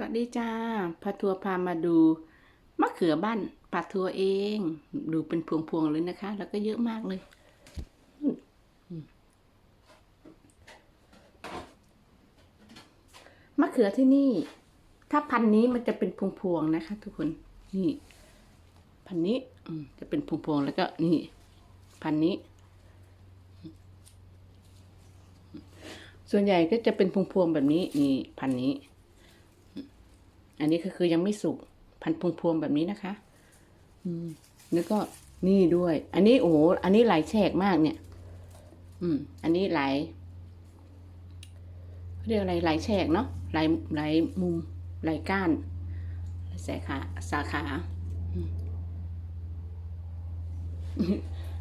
สวัสดีจ้าพาทัวร์พามาดูมะเขือบ้านปาทัวร์เอง ดูเป็นพวงๆเลยนะคะ แล้วก็เยอะมากเลย มะเขือที่นี่ ถ้าพันนี้มันจะเป็นพวงๆนะคะ ทุกคน นี่ พันนี้อืจะเป็นพวงๆแล้วก็นี่ พันนี้ ส่วนใหญ่ก็จะเป็นพวงๆแบบนี้ นี่ พันนี้ อันนี้ก็คือยังไม่สุกพันพวงพวงๆแบบนี้นะคะอืมแล้วก็นี่ด้วย อันนี้โอ้โหอันนี้หลายแฉกมากเนี่ย อืม อันนี้หลายเรียกอะไรหลายแฉกเนาะหลายหลายมุมหลายก้านหลายสาขาสาขา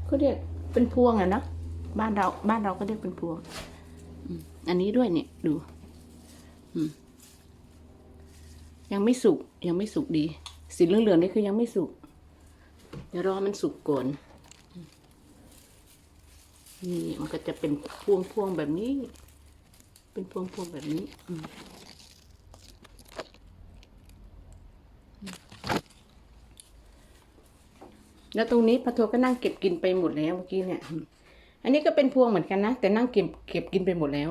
เขาเรียกเป็นพวงอะเนาะบ้านเรา บ้านเราก็เรียกเป็นพวงอันนี้ด้วยเนี่ยดู อืม ยังไม่สุกยังไม่สุกดี สีเหลืองๆนี่คือยังไม่สุกเดี๋ยวรอมันสุกก่อนนี่มันก็จะเป็นพวงพวงๆแบบนี้ เป็นพวงพวงๆแบบนี้แล้วตรงนี้พะโทก็นั่งเก็บกินไปหมดแล้วเมื่อกี้เนี่ย อันนี้ก็เป็นพวงเหมือนกันนะ แต่นั่งเก็บเก็บกินไปหมดแล้ว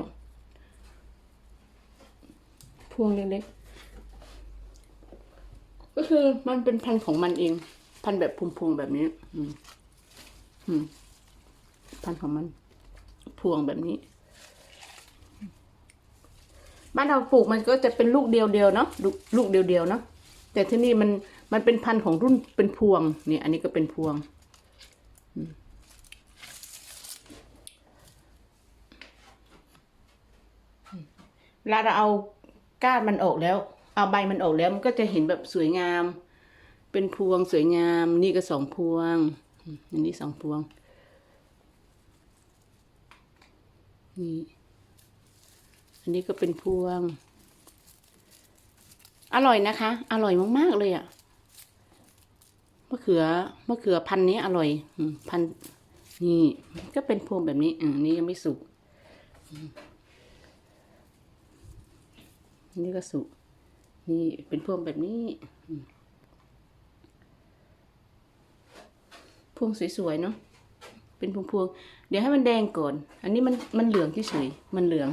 พวงเล็กๆ ก็คือมันเป็นพันธุ์ของมันเอง พันธุ์แบบพวงๆแบบนี้ อืม อืม พันธุ์ของมัน พวงแบบนี้ บ้านเราปลูกมันก็จะเป็นลูกเดียวๆเนาะลูกเดียวๆเนาะแต่ที่นี่มันมันเป็นพันธุ์ของรุ่นเป็นพวงเนี่ย อันนี้ก็เป็นพวงเวลาเราเอาก้านมันออกแล้ว เอาใบมันออกแล้วมันก็จะเห็นแบบสวยงาม เป็นพวงสวยงาม นี่ก็สองพวง อันนี้สองพวง นี่ อันนี้ก็เป็นพวง อร่อยนะคะ อร่อยมาก ๆ เลยอะ่ะมะเขือมะเขือพันนี้อร่อยพันนี่ก็เป็นพวงแบบนี้อืมนี่ยังไม่สุกอันนี่ก็สุก นี่เป็นพวงแบบนี้พวงสวยๆเนาะเป็นพวงๆเดี๋ยวให้มันแดงก่อน อันนี้มันมันเหลืองเฉยๆมันเหลือง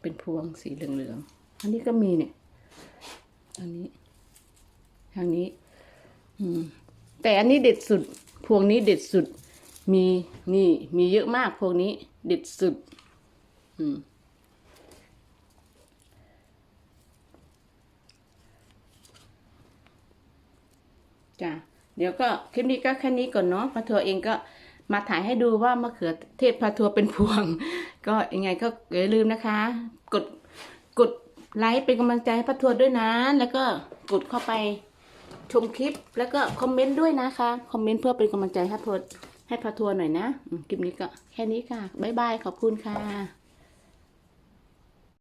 เป็นพวงสีเหลืองๆอันนี้ก็มีเนี่ยอันนี้ทางนี้ อืม แต่อันนี้เด็ดสุด พวงนี้เด็ดสุด มีนี่มีเยอะมากพวงนี้ เด็ดสุด อืม จ้ะเดี๋ยวก็คลิปนี้ก็แค่นี้ก่อนเนาะพาทัวร์เองก็มาถ่ายให้ดูว่ามะเขือเทศพาทัวร์เป็นพวง ก็ยังไงก็อย่าลืมนะคะ กดกดไลค์เป็นกำลังใจให้พาทัวร์ด้วยนะ แล้วก็กดเข้าไปชมคลิปแล้วก็คอมเมนต์ด้วยนะคะ คอมเมนต์เพื่อเป็นกำลังใจให้พาทัวร์ให้พาทัวร์หน่อยนะ คลิปนี้ก็แค่นี้ค่ะ บ๊ายบาย ขอบคุณค่ะ